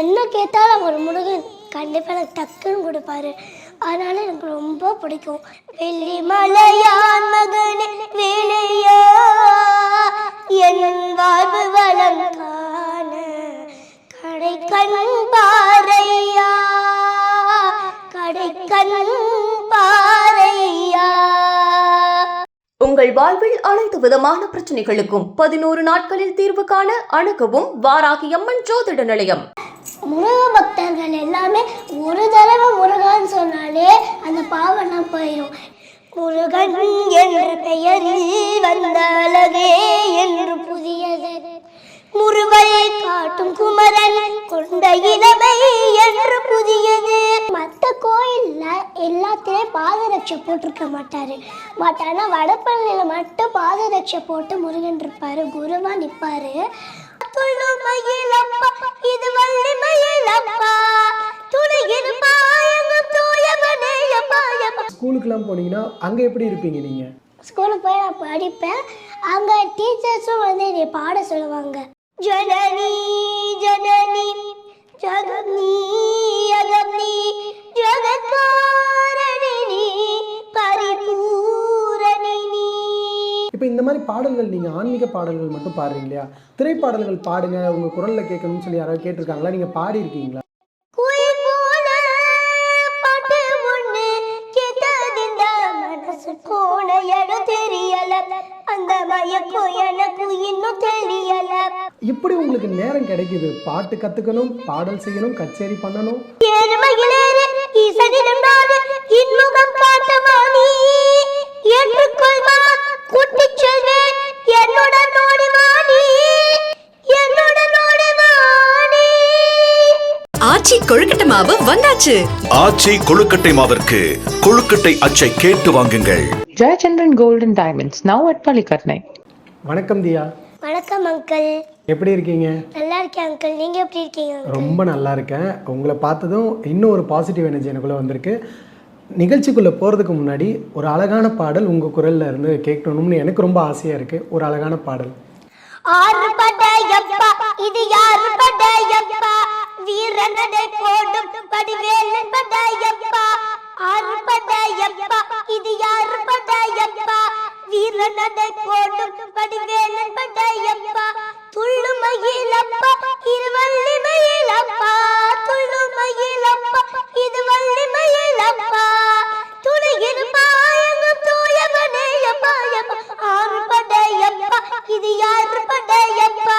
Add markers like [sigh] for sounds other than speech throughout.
நான் என்ன கேட்டாலும் ஒரு முருகன் கண்டிப்பாக எனக்கு டக்குன்னு கொடுப்பாரு. அதனால எனக்கு ரொம்ப பிடிக்கும். வெள்ளி மலையான் மகனே வேலையா? என் வாழ்வு வளம் காண கடை கண் பாறையா? கடை கண் பாறையா உங்கள் வாழ்வில் அனைத்து விதமான பிரச்சனைகளுக்கும் பதினோரு நாட்களில் தீர்வு காண அணுகவும் வாராகி அம்மன் ஜோதிட நிலையம். முருக பக்தர்கள் எல்லாமே ஒரு தடவை முருகன் சொன்னாலே அந்த பாவனம் போயிடும் முருகன் என்ற பெயரில் வந்த அழகே என்று புதியது. முருகை காட்டும் குமரன் கொண்ட இளமை எல்லாத்திலையும் பாதரட்சை போட்டிருக்க மாட்டாரு. பட் ஆனால் வடப்பள்ளியில மட்டும் பாதரட்சை போட்டு முருகன் இருப்பாரு. குருவா நிப்பாரு. துள்ளும் மயிலப்பா இது வள்ளி மயிலப்பா ஸ்கூலுக்குலாம் போனீங்கன்னா அங்கே எப்படி இருப்பீங்க நீங்கள் ஸ்கூலுக்கு போய் நான் படிப்பேன். அங்கே டீச்சர்ஸும் வந்து என்னை பாட சொல்லுவாங்க. ஜனனி ஜனனி ஜகத்காரணி நீ பரிபூரணி நீ இப்போ இந்த மாதிரி பாடல்கள் நீங்கள் ஆன்மீக பாடல்கள் மட்டும் பாடுறீங்க இல்லையா? திரைப்பாடல்கள் பாடுங்க உங்கள் குரலில் கேட்கணும்னு சொல்லி யாராவது கேட்டிருக்காங்களா? நீங்கள் பாடியிருக்கீங்களா? இடம் தெரியல. அந்த மயக்கம் எனக்கு இன்னும் தெரியல. இப்படி உங்களுக்கு நேரம் கிடைக்குது. பாட்டு கற்றுக்கணும் பாடல் செய்யணும் கச்சேரி பண்ணணும். ஆச்சி கொழுக்கட்டை மாவு வந்தாச்சு. ஆச்சி கொழுக்கட்டை மாவிற்கு கொழுக்கட்டை அச்சை கேட்டு வாங்குங்கள். Gold and Diamonds, now at Palikatnai. வணக்கம் தியா. வணக்கம் அங்கிள். எப்படி இருக்கீங்க? நல்லா இருக்கேன் அங்கிள் நீங்க எப்படி இருக்கீங்க? ரொம்ப நல்லா இருக்கேன். உங்களை பார்த்ததும் இன்னும் ஒரு பாசிட்டிவ் எனர்ஜி எனக்குள்ளே வந்திருக்கு. நிகழ்ச்சிக்குள்ளே போகிறதுக்கு முன்னாடி ஒரு அழகான பாடல் உங்கள் குரலில் இருந்து கேட்கணும்னு எனக்கு ரொம்ப ஆசையாக இருக்குது ஒரு அழகான பாடல். ஆறு படையப்பா இது யாரு படையப்பா வீரனடை போடும் வடிவேலன் படையப்பா ஆறு படையப்பா இது யாரு படையப்பா வீரனடை போடும் வடிவேலன் படையப்பா துள்ளு மயிலப்பா இது வள்ளி மயிலப்பா துள்ளு மயிலப்பா இது வள்ளி மயிலப்பா துணை இருப்பா எங்கும் ஆறு படையப்பா இது யாரு படையப்பா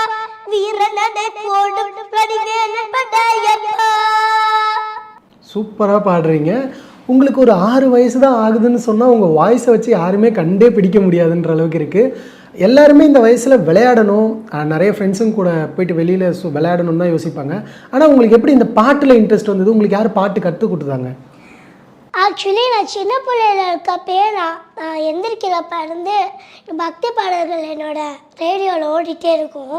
வீரனடை போடும் வடிவேலன் படையப்பா சூப்பராக பாடுறீங்க. உங்களுக்கு ஒரு ஆறு வயசு தான் ஆகுதுன்னு சொன்னால் உங்கள் வாய்ஸை வச்சு யாருமே கண்டே பிடிக்க முடியாதுன்ற அளவுக்கு இருக்குது எல்லாருமே இந்த வயசில் விளையாடணும். நிறைய ஃப்ரெண்ட்ஸும் கூட போயிட்டு வெளியில் சு விளையாடணும்னு தான் யோசிப்பாங்க. ஆனால் உங்களுக்கு எப்படி இந்த பாட்டில் இன்ட்ரெஸ்ட் வந்தது? உங்களுக்கு யார் பாட்டு கற்றுக் கொடுத்தாங்க? ஆக்சுவலி நான் சின்ன பிள்ளையில இருக்கப்பயே நான் நான் எந்திரிக்கிறப்ப இருந்து பக்தி பாடல்கள் என்னோட ரேடியோவில் ஓடிட்டே இருக்கும்.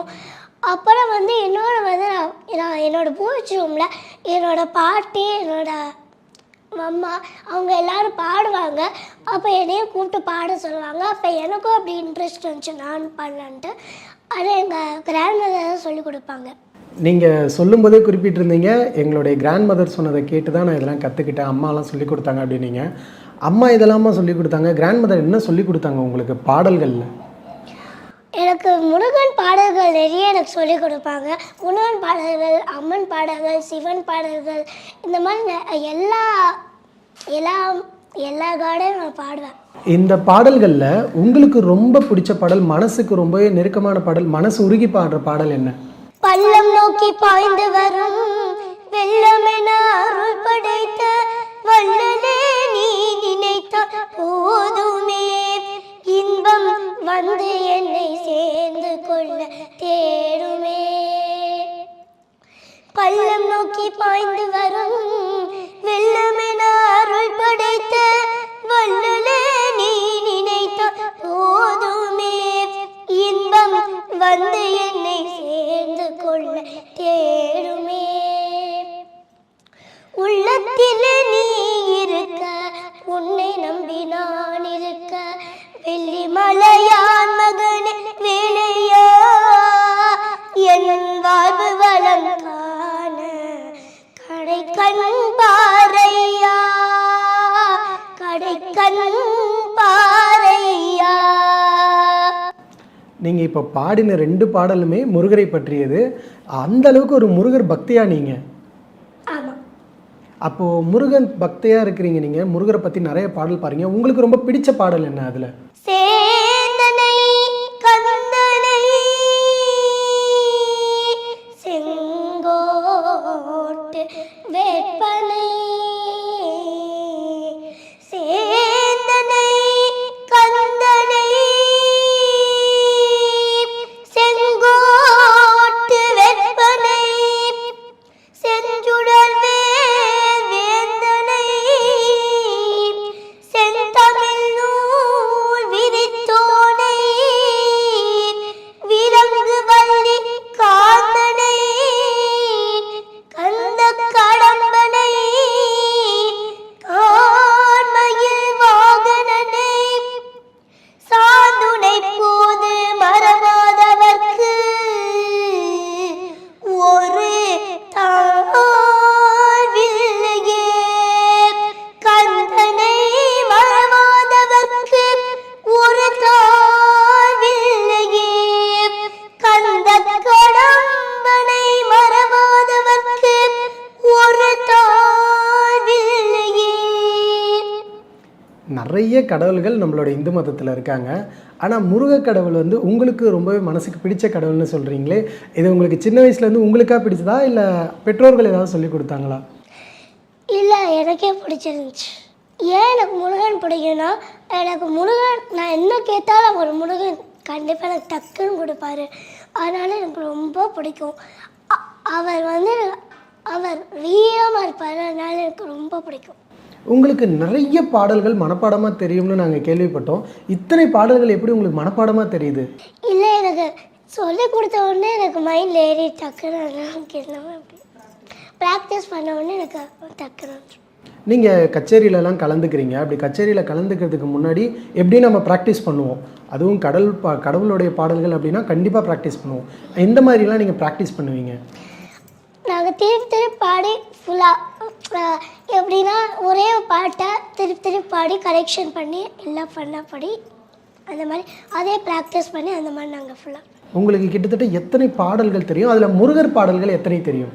அப்புறம் வந்து இன்னொரு வந்து நான் நான் என்னோட பூச்சி ரூமில் என்னோட பாட்டி என்னோட அம்மா அவங்க எல்லாரும் பாடுவாங்க. அப்போ என்னையும் கூப்பிட்டு பாட சொல்லுவாங்க. அப்போ எனக்கும் அப்படி இன்ட்ரெஸ்ட் வந்துச்சு. நான் பாடலான்ட்டு. அது எங்கள் கிராண்ட் மதர் சொல்லி சொல்லிக் கொடுப்பாங்க. நீங்கள் சொல்லும்போதே குறிப்பிட்டிருந்தீங்க எங்களுடைய கிராண்ட் மதர் சொன்னதை கேட்டு தான் நான் இதெல்லாம் கற்றுக்கிட்டேன் அம்மாலாம் சொல்லி கொடுத்தாங்க அப்படின்னீங்க. அம்மா இதெல்லாமா சொல்லி கொடுத்தாங்க. கிராண்ட் மதர் என்ன சொல்லி கொடுத்தாங்க உங்களுக்கு பாடல்களில்? எனக்கு முருகன் பாடல்கள் நிறைய எனக்கு சொல்லிக் கொடுப்பாங்க. முருகன் பாடல்கள் அம்மன் பாடல்கள் சிவன் பாடல்கள் இந்த மாதிரி எல்லா எல்லா எல்லா காடையும் நான் பாடுவேன். இந்த பாடல்களில் உங்களுக்கு ரொம்ப பிடிச்ச பாடல் மனசுக்கு ரொம்பவே நெருக்கமான பாடல் மனசு உருகி பாடுற பாடல் என்ன? பள்ளம் நோக்கி பாய்ந்து வரும் வெள்ளம் என அருள் படைத்த வல்லலே நீ நினைத்த போதுமே. இன்பம் வந்து என்னை சேர்ந்து கொள்ள தேடுமே. பள்ளம் நோக்கி பாய்ந்து வரும் வெள்ளமென அருள் படைத்த வல்லலே இப்போ பாடின ரெண்டு பாடலுமே முருகரை பற்றியது. அந்த அளவுக்கு ஒரு முருகர் பக்தியா நீங்கள் ஆமாம் அப்போது முருகன் பக்தியாக இருக்கிறீங்க நீங்கள் முருகரை பற்றி நிறைய பாடல் பாருங்க உங்களுக்கு ரொம்ப பிடிச்ச பாடல் என்ன அதில்? கடவுள்கள் நம்மளோட இந்து மதத்தில் இருக்காங்க. ஆனால் முருக கடவுள் வந்து உங்களுக்கு ரொம்பவே மனசுக்கு பிடிச்ச கடவுள்னு சொல்கிறீங்களே இது உங்களுக்கு சின்ன வயசுலேருந்து உங்களுக்காக பிடிச்சதா இல்லை பெற்றோர்கள் ஏதாவது சொல்லி கொடுத்தாங்களா? இல்லை எனக்கே பிடிச்சிருந்துச்சு. ஏன் எனக்கு முருகன் பிடிக்கும்னா எனக்கு முருகன் நான் என்ன கேட்டாலும் ஒரு முருகன் கண்டிப்பாக எனக்கு டக்குன்னு கொடுப்பாரு. அதனால எனக்கு ரொம்ப பிடிக்கும். அவர் வந்து அவர் வீரமாக இருப்பார். அதனால எனக்கு ரொம்ப பிடிக்கும். உங்களுக்கு நிறைய பாடல்கள் மனப்பாடமாக தெரியும்னு நாங்கள் கேள்விப்பட்டோம். இத்தனை பாடல்கள் எப்படி உங்களுக்கு மனப்பாடமாக தெரியுது? இல்லை எனக்கு சொல்லி கொடுத்த உடனே எனக்கு மைண்டில் ஏறி டக்குன்னு ப்ராக்டிஸ் பண்ண உடனே எனக்கு டக்குன்னு. நீங்கள் கச்சேரியிலலாம் கலந்துக்கிறீங்க. அப்படி கச்சேரியில் கலந்துக்கிறதுக்கு முன்னாடி எப்படி நம்ம ப்ராக்டிஸ் பண்ணுவோம்? அதுவும் கடல் பா கடவுளுடைய பாடல்கள் அப்படின்னா கண்டிப்பாக ப்ராக்டிஸ் பண்ணுவோம். எந்த மாதிரிலாம் நீங்கள் ப்ராக்டிஸ் பண்ணுவீங்க? நாங்கள் திருப்பி திருப்பி பாடி ஃபுல்லாக எப்படின்னா ஒரே பாட்டை திருப்பி திருப்பி பாடி கரெக்ஷன் பண்ணி எல்லாம் பண்ணபடி அந்த மாதிரி அதே ப்ராக்டிஸ் பண்ணி அந்த மாதிரி நாங்கள் ஃபுல்லாக உங்களுக்கு கிட்டத்தட்ட எத்தனை பாடல்கள் தெரியும்? அதில் முருகர் பாடல்கள் எத்தனை தெரியும்?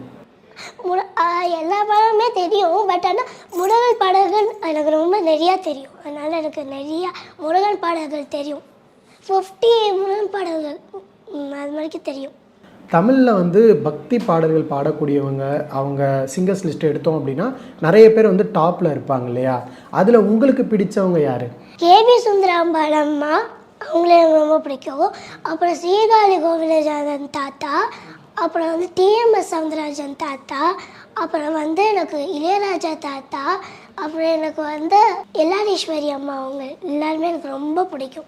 எல்லா பாடலுமே தெரியும் பட் ஆனால் முருகன் பாடல்கள் எனக்கு ரொம்ப நிறையா தெரியும். அதனால் எனக்கு நிறையா முருகன் பாடல்கள் தெரியும். ஃபிஃப்டி முருகன் பாடல்கள் அது மாதிரிக்கு தெரியும். தமிழில் வந்து பக்தி பாடல்கள் பாடக்கூடியவங்க அவங்க சிங்கர்ஸ் லிஸ்ட் எடுத்தோம் அப்படின்னா நிறைய பேர் வந்து டாப்பில் இருப்பாங்க இல்லையா? அதில் உங்களுக்கு பிடிச்சவங்க யார்? கேபி சுந்தராம்பாள் அம்மா அவங்கள எனக்கு ரொம்ப பிடிக்கும். அப்புறம் சீர்காழி கோவிலராஜன் தாத்தா. அப்புறம் வந்து டிஎம்எஸ் சவுந்தரராஜன் தாத்தா. அப்புறம் வந்து எனக்கு இளையராஜா தாத்தா. அப்புறம் எனக்கு வந்து எல்லாரீஸ்வரி அம்மா அவங்க எல்லாருமே எனக்கு ரொம்ப பிடிக்கும்.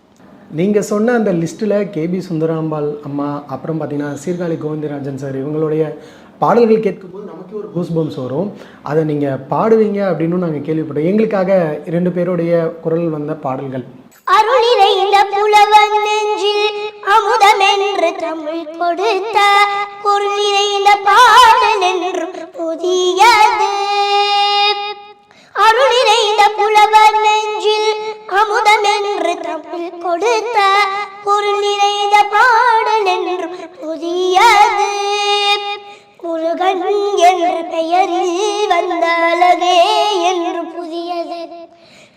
நீங்கள் சொன்ன அந்த லிஸ்ட்டில் கேபி சுந்தராம்பாள் அம்மா அப்புறம் பார்த்தீங்கன்னா சீர்காழி கோவிந்தராஜன் சார் இவங்களுடைய பாடல்கள் கேட்கும்போது நமக்கு ஒரு கூஸ் பம்ஸ் வரும். அதை நீங்கள் பாடுவீங்க அப்படின்னு நாங்கள் கேள்விப்பட்டோம். எங்களுக்காக இரண்டு பேருடைய குரல் வந்த பாடல்கள். அருளிறைந்த புலவன் நெஞ்சில் அமுதம் என்று தமிழ் கொடுத்த பொருள் பாடல் என்று புதியது. அருள் நிறைந்த புலவன் நெஞ்சில் அமுதம் என்று தமிழ் கொடுத்த பொருள் நிறைந்த பாடல் என்று புதியது. முருகன் என்ற பெயரில் வந்த அழகே என்று புதியது.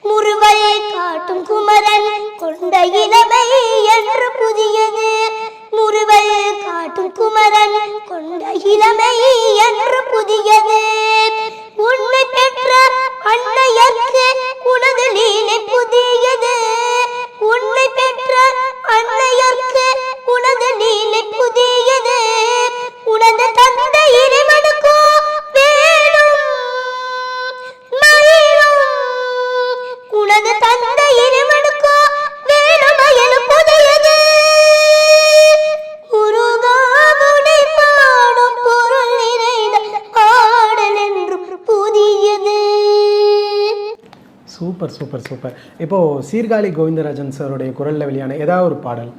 முருகல் காட்டும் குமரன் கொண்ட இளமை என்று புதியது. முருவல் காட்டும் குமரன் கொண்ட இளமை என்று புதியது. சூப்பர் இப்போது சீர்காழி கோவிந்தராஜன் சாருடைய குரலில் வெளியான ஏதாவது ஒரு பாடல்?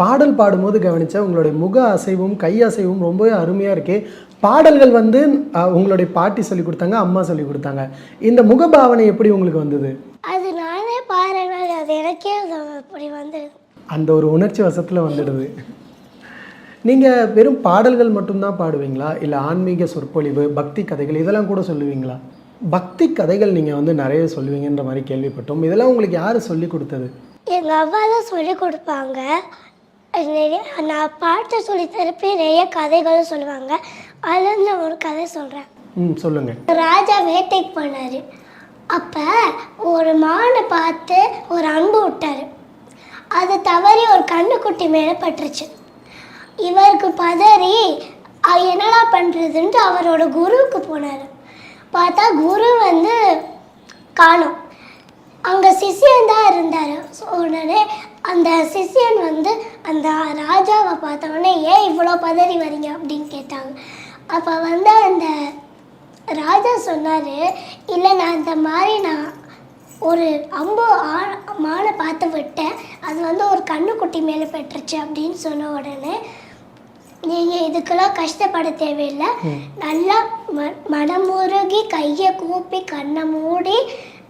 பாடல் பாடும்போது கவனிச்சா உங்களுடைய முக அசைவும் கை அசைவும் ரொம்பவே அருமையாக இருக்கு. பாடல்கள் வந்து உங்களுடைய பாட்டி சொல்லி கொடுத்தாங்க அம்மா சொல்லி கொடுத்தாங்க. இந்த முகபாவனை எப்படி உங்களுக்கு வந்தது? அது நானே பாருனால அது எனக்கே அப்படி வந்தது. அந்த ஒரு உணர்ச்சி வசத்தில் வந்துடுது. நீங்கள் வெறும் பாடல்கள் மட்டும்தான் பாடுவீங்களா? இல்லை ஆன்மீக சொற்பொழிவு பக்தி கதைகள் இதெல்லாம் கூட சொல்லுவீங்களா? பக்தி கதைகள் நீங்கள் வந்து நிறைய சொல்லுவீங்கன்ற மாதிரி கேள்விப்பட்டோம். இதெல்லாம் உங்களுக்கு யார் சொல்லி கொடுத்தது? எங்கள் அம்மா தான் சொல்லி கொடுப்பாங்க. நிறைய நான் பாட்டு சொல்லி தரப்பே நிறைய கதைகளும் சொல்லுவாங்க. அதில் நான் ஒரு கதை சொல்கிறேன் ம் சொல்லுங்கள் ராஜா வேட்டைக்கு போனார். அப்போ ஒரு மானை பார்த்து ஒரு அன்பு விட்டார். அது தவறி ஒரு கண்ணுக்குட்டி மேலே பட்டுருச்சு. இவருக்கு பதறி என்னடா பண்ணுறதுன்ட்டு அவரோட குருவுக்கு போனார். பார்த்தா குரு வந்து காணோம். அங்கே சிஷ்யன் தான் இருந்தார். உடனே அந்த சிஷ்யன் வந்து அந்த ராஜாவை பார்த்த உடனே ஏன் இவ்வளோ பதறி வரீங்க அப்படின்னு கேட்டாங்க. அப்போ வந்து அந்த ராஜா சொன்னார் இல்லை நான் இந்த மாதிரி நான் ஒரு அம்பு ஆ- மானை பார்த்து விட்டேன். அது வந்து ஒரு கண்ணுக்குட்டி மேலே பெற்றுச்சு அப்படின்னு சொன்ன உடனே நீங்கள் இதுக்கெல்லாம் கஷ்டப்பட தேவையில்லை. நல்லா ம மனமுருகி கையை கூப்பி கண்ணை மூடி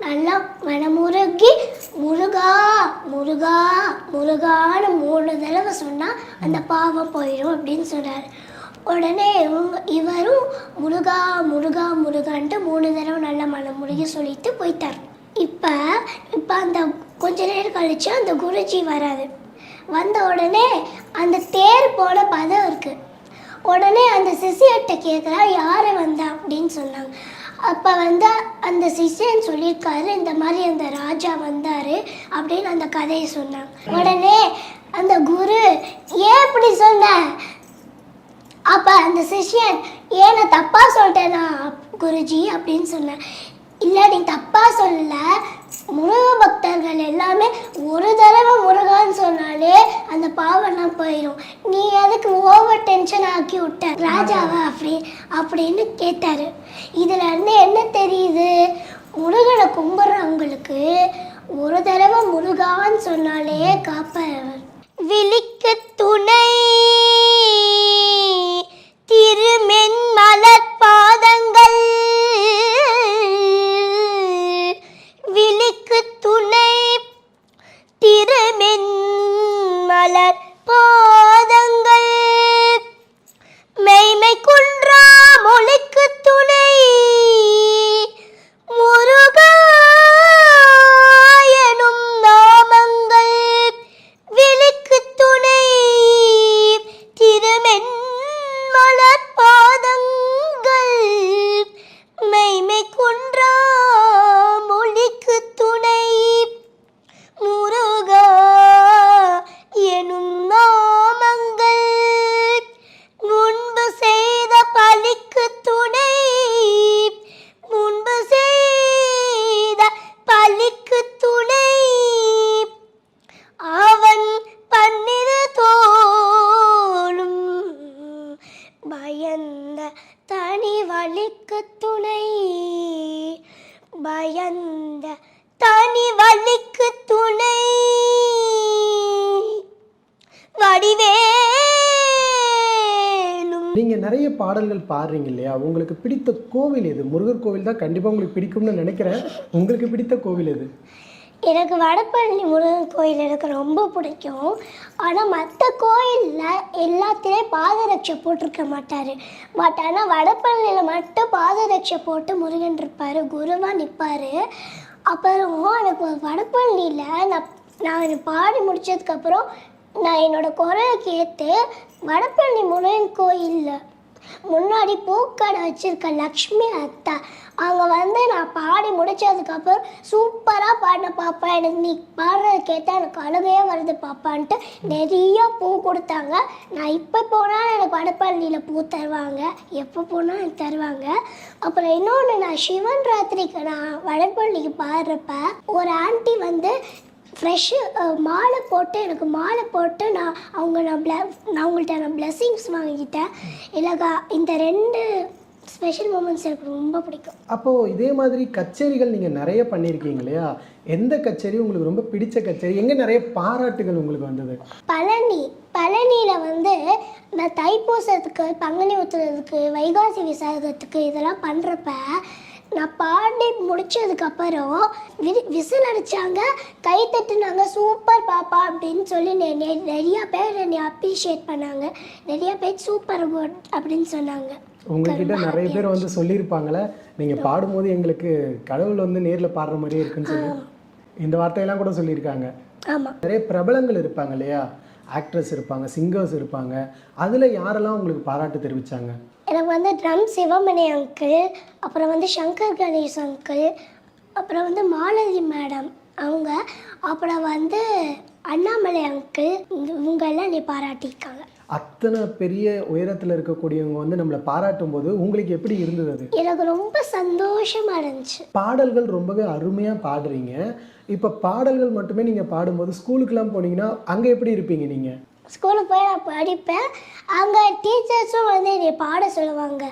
நல்லா மனமுருகி முருகா முருகா முருகான்னு மூணு தடவை சொன்னால் அந்த பாவம் போயிடும் அப்படின்னு சொன்னார் உடனே இவங்க இவரும் முருகா முருகா முருகான்ட்டு மூணு தடவை நல்லா மனமுருகி சொல்லிட்டு போயிட்டார். இப்போ இப்போ அந்த கொஞ்ச நேரம் கழிச்சு அந்த குருஜி வராது வந்த உடனே அந்த தேர் போல பதம் இருக்குது உடனே அந்த சிசியர்கிட்ட கேட்குறா யார் வந்தா? அப்படின்னு சொன்னாங்க. அப்போ வந்து அந்த சிஷ்யன் சொல்லியிருக்காரு இந்த மாதிரி அந்த ராஜா வந்தார் அப்படின்னு அந்த கதையை சொன்னாங்க. உடனே அந்த குரு ஏன் இப்படி சொன்ன? அப்போ அந்த சிஷ்யன் ஏன் நான் தப்பாக சொல்லிட்டேனா? குருஜி அப்படின்னு சொன்னேன் இல்லை நீ தப்பாக சொல்லலை. முருக பக்தர்கள் எல்லாமே ஒரு தடவை முருகான்னு சொன்னாலே அந்த பாவம்லாம் போயிடும் நீ எதுக்கு ஓவர் டென்ஷன் ஆக்கி விட்ட? ராஜாவா அப்படி? அப்படின்னு கேட்டாரு. இதுல இருந்து என்ன தெரியுது? முருகனை கும்பிட்றவங்களுக்கு ஒரு தடவை முருகான்னு சொன்னாலே காப்பவர் விழிக்கு துணை. திருமென் மலர் பாதங்கள். திருமென்மலர் பாதங்கள். மெய்மை குன்றா மொழிக்கு துணை. முருகாயனும் தனி வலிக்கு துணை. வடிவேலும். நீங்கள் நிறைய பாடல்கள் பாடுறீங்க இல்லையா? உங்களுக்கு பிடித்த கோவில் எது? முருகர் கோவில் தான் கண்டிப்பாக உங்களுக்கு பிடிக்கும்னு நினைக்கிறேன். உங்களுக்கு பிடித்த கோவில் எது? எனக்கு வடபழனி முருகன் கோயில் எனக்கு ரொம்ப பிடிக்கும். ஆனால் மற்ற கோயிலில் எல்லாத்துலேயும் பாதரட்சை போட்டிருக்க மாட்டார். பட் ஆனால் வடபழனியில் மட்டும் பாதரட்சை போட்டு முருகன் இருப்பார். குருவாக நிற்பார் அப்புறம் எனக்கு வடப்பள்ளியில் நான் நான் பாடி முடித்ததுக்கப்புறம் நான் என்னோட குரலை கேட்டு வடப்பள்ளி முருகன் கோயிலில் முன்னாடி பூக்கடை வச்சிருக்க லக்ஷ்மி அத்தா. அவங்க வந்து நான் பாடி முடித்ததுக்கப்புறம் சூப்பராக பாடின பாப்பா. எனக்கு நீ பாடுறது கேட்டால் எனக்கு அழுகையே வருது பாப்பான்ட்டு நிறைய பூ கொடுத்தாங்க. நான் இப்போ போனாலும் எனக்கு வடப்பள்ளியில் பூ தருவாங்க. எப்போ போனாலும் எனக்கு தருவாங்க. அப்புறம் இன்னொன்று நான் சிவன் ராத்திரிக்கு நான் வடப்பள்ளிக்கு பாடுறப்ப ஒரு ஆண்டி வந்து ஃப்ரெஷ்ஷு மாலை போட்டு எனக்கு மாலை போட்டு நான் அவங்க நான் ப்ள நான் அவங்கள்ட்ட நான் பிளெஸ்ஸிங்ஸ் வாங்கிட்டேன் இல்லைக்கா இந்த ரெண்டு ஸ்பெஷல் மூமெண்ட்ஸ் எனக்கு ரொம்ப பிடிக்கும். அப்போது இதே மாதிரி கச்சேரிகள் நீங்கள் நிறைய பண்ணியிருக்கீங்க இல்லையா? எந்த கச்சேரி உங்களுக்கு ரொம்ப பிடிச்ச கச்சேரி? எங்கே நிறைய பாராட்டுகள் உங்களுக்கு வந்தது? பழனி பழனியில் வந்து நான் தைப்பூசத்துக்கு பங்குனி உத்துறதுக்கு வைகாசி விசாகத்துக்கு இதெல்லாம் பண்ணுறப்ப நான் பாடி முடிச்சதுக்கப்புறம் வி விசில் அடித்தாங்க கை தட்டுனாங்க சூப்பர் பாப்பா அப்படின்னு சொல்லி நிறையா பேர் என்னை அப்ரிஷியேட் பண்ணாங்க. நிறையா பேர் சூப்பர் அப்படின்னு சொன்னாங்க. உங்ககிட்ட நிறைய பேர் வந்து சொல்லியிருப்பாங்களே நீங்கள் பாடும்போது எங்களுக்கு கடவுள் வந்து நேரில் பாடுற மாதிரியே இருக்குன்னு சொல்லி இந்த வார்த்தையெல்லாம் கூட சொல்லியிருக்காங்க. ஆமாம் நிறைய பிரபலங்கள் இருப்பாங்க இல்லையா? ஆக்ட்ரஸ் இருப்பாங்க சிங்கர்ஸ் இருப்பாங்க. அதில் யாரெல்லாம் உங்களுக்கு பாராட்டு தெரிவிச்சாங்க? எனக்கு வந்து ட்ரம் சிவமணி அங்கிள் அப்புறம் வந்து சங்கர் கணேஷ் அங்கிள் அப்புறம் வந்து மாலதி மேடம் அவங்க அப்புறம் வந்து அண்ணாமலை அங்கிள் இவங்க எல்லாம் நீ பாராட்டியிருக்காங்க. அத்தனை பெரிய உயரத்தில் இருக்கக்கூடியவங்க வந்து நம்மளை பாராட்டும் போது உங்களுக்கு எப்படி இருந்தது அது? எனக்கு ரொம்ப சந்தோஷமா இருந்துச்சு. பாடல்கள் ரொம்பவே அருமையாக பாடுறீங்க. இப்போ பாடல்கள் மட்டுமே நீங்கள் பாடும்போது ஸ்கூலுக்கெல்லாம் போனீங்கன்னா அங்கே எப்படி இருப்பீங்க நீங்கள் ஸ்கூலுக்கு போய் நான் படிப்பேன். அங்கே டீச்சர்ஸும் வந்து என்னை பாட சொல்லுவாங்க.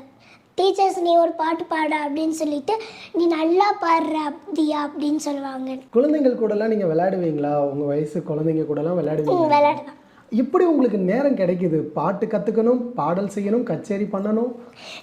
டீச்சர்ஸ் நீ ஒரு பாட்டு பாட அப்படின்னு சொல்லிட்டு நீ நல்லா பாடுற அப்படியா? அப்படின்னு சொல்லுவாங்க. குழந்தைகள் கூடலாம் நீங்கள் விளையாடுவீங்களா? உங்கள் வயசு குழந்தைங்க கூடலாம் விளையாடுவீங்க விளையாடுவேன். இப்படி உங்களுக்கு நேரம் கிடைக்குது. பாட்டு கற்றுக்கணும் பாடல் செய்யணும் கச்சேரி பண்ணணும்.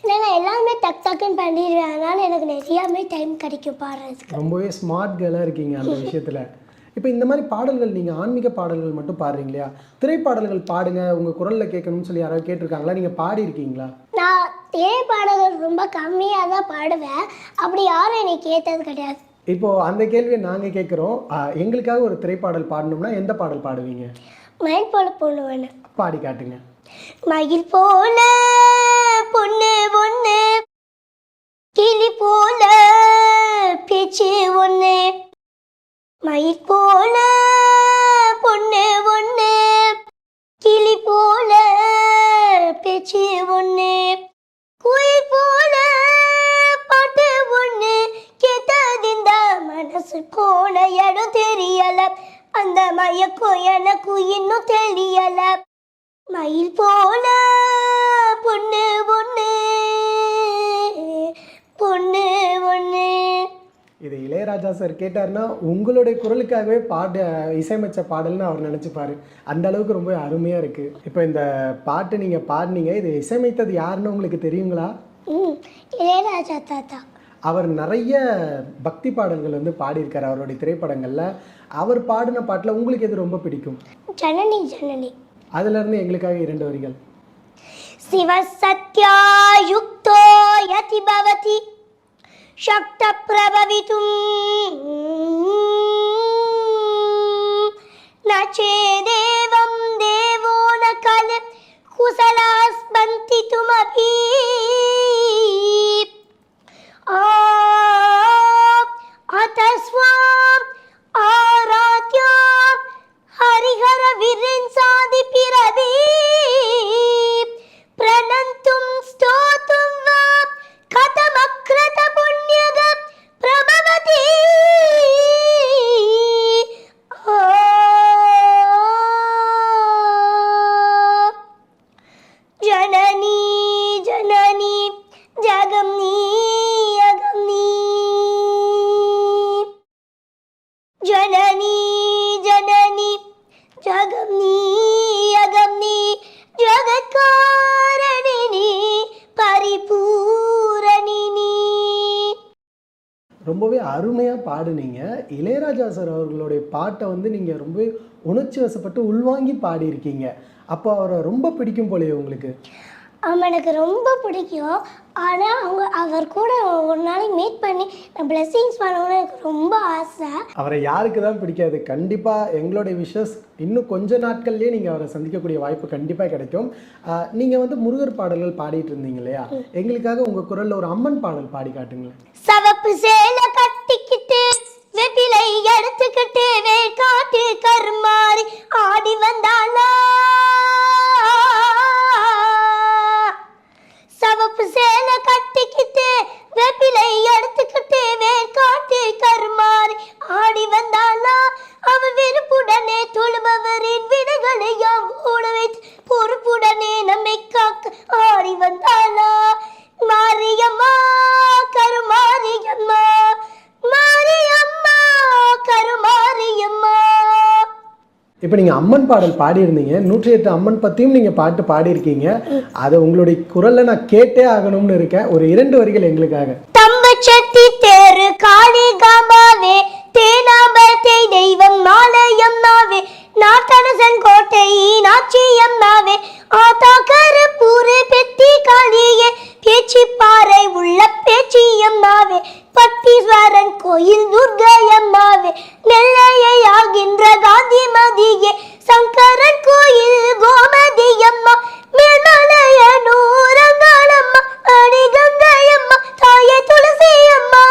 நான் எல்லாமே டக் டக்குன்னு பண்ணிடுவேன். அதனால எனக்கு நிறையாமே டைம் கிடைக்கும் பாடுறதுக்கு. ரொம்பவே ஸ்மார்ட் கேர்ளாக இருக்கீங்க அந்த விஷயத்தில். [laughs] இப்போ இந்த மாதிரி பாடல்கள் நீங்கள் ஆன்மீக பாடல்கள் மட்டும் பாடுறீங்க இல்லையா? திரைப்பாடல்கள் பாடுங்க உங்கள் குரலில் கேட்கணும்னு சொல்லி யாராவது கேட்டிருக்காங்களா? நீங்கள் பாடியிருக்கீங்களா? நான் திரை பாடல்கள் ரொம்ப கம்மியாக தான் பாடுவேன். அப்படி யாரும் என்னை கேட்டது கிடையாது. இப்போது அந்த கேள்வியை நாங்கள் கேட்குறோம். எங்களுக்காக ஒரு திரைப்பாடல் பாடணும்னா எந்த பாடல் பாடுவீங்க? மயில் போல பொண்ணு பாடி காட்டுங்க. மயில் போல பொண்ணு ஒண்ணு கிளி போல பேச்சு ஒண்ணு. மயில் போல பொண்ணு ஒண்ணு கிளி போல பேச்சு ஒண்ணு குயில் போல பாட்டு ஒண்ணு கேட்டதிந்த மனசு போன இடம் தெரியல. அந்த மயக்கம் எனக்கு இன்னும் தெரியல. மயில் போல பொண்ணு ஒண்ணு பொண்ணு ஒண்ணு. இது இளையராஜா சார் கேட்டார்னா உங்களுடைய குரலுக்காகவே பாட இசையமைச்ச பாடல்னு அவர் நினச்சிப்பார். அந்த அளவுக்கு ரொம்ப அருமையாக இருக்குது இப்போ இந்த பாட்டு நீங்கள் பாடினீங்க இது இசையமைத்தது யாருன்னு உங்களுக்கு தெரியுங்களா? இளையராஜா தாத்தா. அவர் நிறைய பக்தி பாடல்கள் வந்து பாடியிருக்கார் அவருடைய திரைப்படங்களில். அவர் பாடின பாட்டில் உங்களுக்கு எது ரொம்ப பிடிக்கும்? ஜனனி ஜனனி. அதுலேருந்து எங்களுக்காக இரண்டு வரிகள். சிவ சத்யா யுக்தோ யதி பவதி शक्तप्रभवितुम् न चेदेवं देवो न खल कुशलास्पन्तितुमपि आ अत स्वाम् आराध्या हरिहर विरिंसादि पिरवि प्रणन्तुं உணர்ச்சி வசப்பட்டு உள்வாங்கி பாடியிருக்கீங்க. அப்போ அவரை ரொம்ப பிடிக்கும் போலயே உங்களுக்கு. அவன் எனக்கு ரொம்ப பிடிக்கும். ஆனால் அவங்க அவர் கூட ஒரு நாளைக்கு மீட் பண்ணி நான் பிளெஸிங்ஸ் பண்ணணும்னு எனக்கு ரொம்ப ஆசை. அவரை யாருக்கு தான் பிடிக்காது. கண்டிப்பாக எங்களுடைய விஷஸ் இன்னும் கொஞ்ச நாட்கள்லேயே நீங்கள் அவரை சந்திக்கக்கூடிய வாய்ப்பு கண்டிப்பாக கிடைக்கும். நீங்கள் வந்து முருகர் பாடல்கள் பாடிட்டு இருந்தீங்க இல்லையா? எங்களுக்காக உங்கள் குரலில் ஒரு அம்மன் பாடல் பாடி காட்டுங்களேன். சவப்பு சேலை கட்டிக்கிட்டு வெப்பிலை எடுத்துக்கிட்டு கருமாறி ஆடி வந்தாளா? சவப்பு சேலை கட்டிக்கிட்டு வெப்பிலை எடுத்துக்கிட்டு வேக்காட்டு கருமாறி ஆடி வந்தாளா? அவ விருப்புடனே தொழுபவரின் வினைகளை யாம் ஓட வைத்து பொறுப்புடனே நம்மை காக்க ஆடி வந்தாளா? மாரியம்மா இப்போ நீங்கள் அம்மன் பாடல் பாடியிருந்தீங்க. நூற்றி எட்டு அம்மன் பற்றியும் நீங்கள் பாட்டு பாடியிருக்கீங்க. அதை உங்களுடைய குரலில் நான் கேட்டே ஆகணும்னு இருக்கேன். ஒரு இரண்டு வரிகள் எங்களுக்காக. தம்பச்சத்தி தேரு காளிகாமாவே தேனாபத்தை தெய்வம் மாலையம்மாவே நாட்டரசன் கோட்டை நாச்சியம்மாவே ஆத்தா கருப்பூரு பெத்தி காளியே பேச்சி பாறை உள்ள பேச்சியம்மாவே பட்டீஸ்வரன் கோயில் துர்கையம்மாவே நெல்லையை ஆகின்ற காந்திமதியே சங்கரன் கோயில் கோமதியம்மா மேல்மலைய நூறங்காலம்மா தாயே கங்கையம்மா அம்மா துளசியம்மா.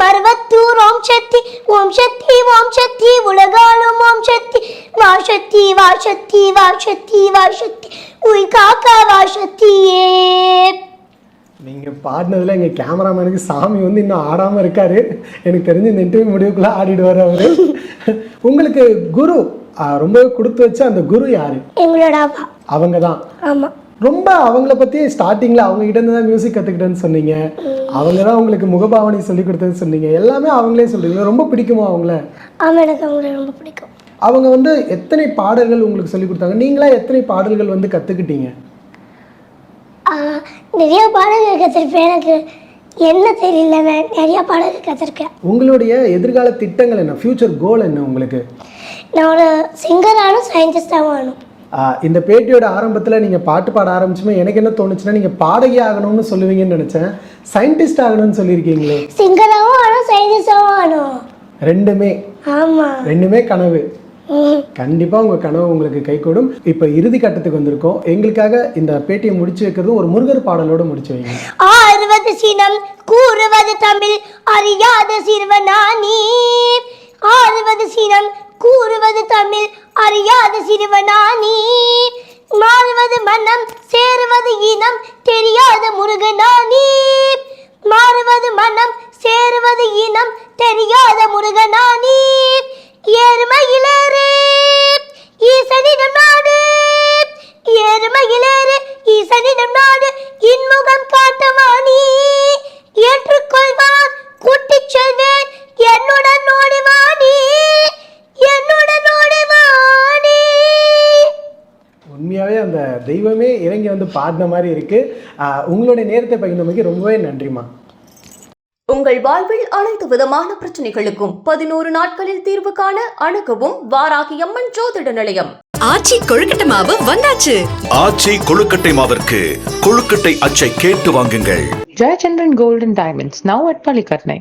மருவத்தூர் ஓம் சக்தி ஓம் சக்தி ஓம் சக்தி உலகாலும் ஓம் சக்தி. வா சக்தி வா சக்தி வா சக்தி வா சக்தி. உய் காக்கா வா சக்தியே. நீங்கள் பாடினதில் எங்கள் கேமராமேனுக்கு சாமி வந்து இன்னும் ஆடாமல் இருக்காரு. எனக்கு தெரிஞ்சு இந்த இன்டர்வியூ முடிவுக்குள்ளே ஆடிடுவார் அவர். உங்களுக்கு குரு ரொம்ப கொடுத்து வச்ச அந்த குரு யார்? எங்களோட அவங்க தான் ஆமா. ரொம்ப அவங்கள பற்றி ஸ்டார்டிங்கில் அவங்க கிட்ட இருந்து தான் மியூசிக் கற்றுக்கிட்டேன்னு சொன்னீங்க. அவங்க தான் உங்களுக்கு முகபாவனை சொல்லி கொடுத்ததுன்னு சொன்னீங்க. எல்லாமே அவங்களே சொல்றீங்க ரொம்ப பிடிக்குமா அவங்கள? ஆமா எனக்கு அவங்களை ரொம்ப பிடிக்கும். அவங்க வந்து எத்தனை பாடல்கள் உங்களுக்கு சொல்லி கொடுத்தாங்க? நீங்களா எத்தனை பாடல்கள் வந்து கற்றுக்கிட்டீங்க நிறைய பாடல்கள் கற்றுருப்பேன் எனக்கு என்ன தெரியல நான் நிறைய பாடல்கள் கற்றுருக்கேன் உங்களுடைய எதிர்கால திட்டங்கள் என்ன? ஃப்யூச்சர் கோல் என்ன உங்களுக்கு? நான் ஒரு சிங்கரானும் சயின்டிஸ்டாகவும் ஆகணும். இந்த பேட்டியோட ஆரம்பத்தில் நீங்கள் பாட்டு பாட ஆரம்பிச்சுமே எனக்கு என்ன தோணுச்சுன்னா நீங்கள் பாடகி ஆகணும்னு சொல்லுவீங்கன்னு நினச்சேன். சயின்டிஸ்ட் ஆகணும்னு சொல்லியிருக்கீங்களே. சிங்கராகவும் ஆகணும் சயின்டிஸ்டாகவும் ஆகணும். ரெண்டுமே. ஆமா. ரெண்டுமே கனவு. கண்டிப்பாக உங்கள் கனவு உங்களுக்கு கைகூடும் இப்போ இறுதி கட்டத்துக்கு வந்திருக்கோம். எங்களுக்காக இந்த பேட்டியை முடிச்சு வைக்கிறது ஒரு முருகர் பாடலோட முடிச்சு வைங்க ஆறுவது சினம் கூறுவது தமிழ் அறியாத சிறுவனானி ஆறுவது சினம் கூறுவது தமிழ் அறியாத சிறுவனானி மாறுவது மனம் சேருவது இனம் தெரியாத முருகனானி மாறுவது மனம் சேருவது இனம் தெரியாத முருகனா நீ. வந்து பாடின மாதிரி இருக்குது உங்களுடைய நேரத்தை பகிர்ந்தமைக்கு ரொம்பவே நன்றிம்மா. உங்கள் வாழ்வில் அனைத்து விதமான பிரச்சனைகளுக்கும் பதினோரு நாட்களில் தீர்வு காண அணுகவும் வாராகி அம்மன் ஜோதிட நிலையம். ஆச்சி கொழுக்கட்டை மாவு வந்தாச்சு. ஆச்சி கொழுக்கட்டை மாவிற்கு கொழுக்கட்டை அச்சை கேட்டு வாங்குங்கள். Gold and Diamonds, now at Palikatnai.